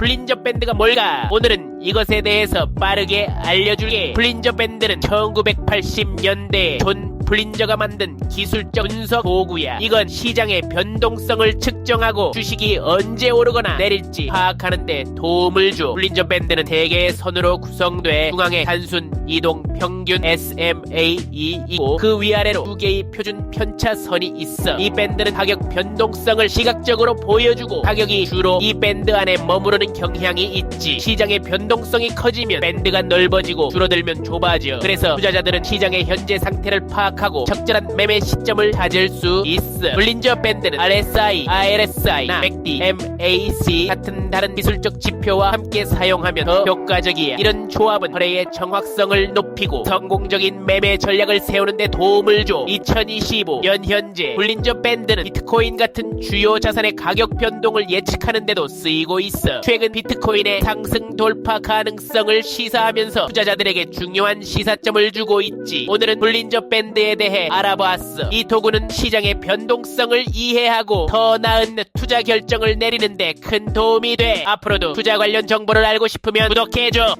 블린저 밴드가 뭘까? 오늘은 이것에 대해서 빠르게 알려줄게. 블린저 밴드는 1980년대 존 블린저가 만든 기술적 분석 도구야. 이건 시장의 변동성을 측정하고 주식이 언제 오르거나 내릴지 파악하는데 도움을 줘. 블린저 밴드는 대개의 선으로 구성돼 중앙에 단순 이동 평균 SMAE이고 그 위아래로 두 개의 표준 편차선이 있어. 이 밴드는 가격 변동성을 시각적으로 보여주고 가격이 주로 이 밴드 안에 머무르는 경향이 있지. 시장의 변동성이 커지면 밴드가 넓어지고 줄어들면 좁아져. 그래서 투자자들은 시장의 현재 상태를 파악 하고 적절한 매매 시점을 찾을 수 있어. 블린저 밴드는 RSI, RSI, MACD, MAC 같은 다른 기술적 지표와 함께 사용하면 더 효과적이야. 이런 조합은 거래의 정확성을 높이고 성공적인 매매 전략을 세우는 데 도움을 줘. 2025 년 현재 블린저 밴드는 비트코인 같은 주요 자산의 가격 변동을 예측하는 데도 쓰이고 있어. 최근 비트코인의 상승 돌파 가능성을 시사하면서 투자자들에게 중요한 시사점을 주고 있지. 오늘은 블린저 밴드 에 대해 알아보았어. 이 도구는 시장의 변동성을 이해하고 더 나은 투자 결정을 내리는데 큰 도움이 돼. 앞으로도 투자 관련 정보를 알고 싶으면 구독해줘.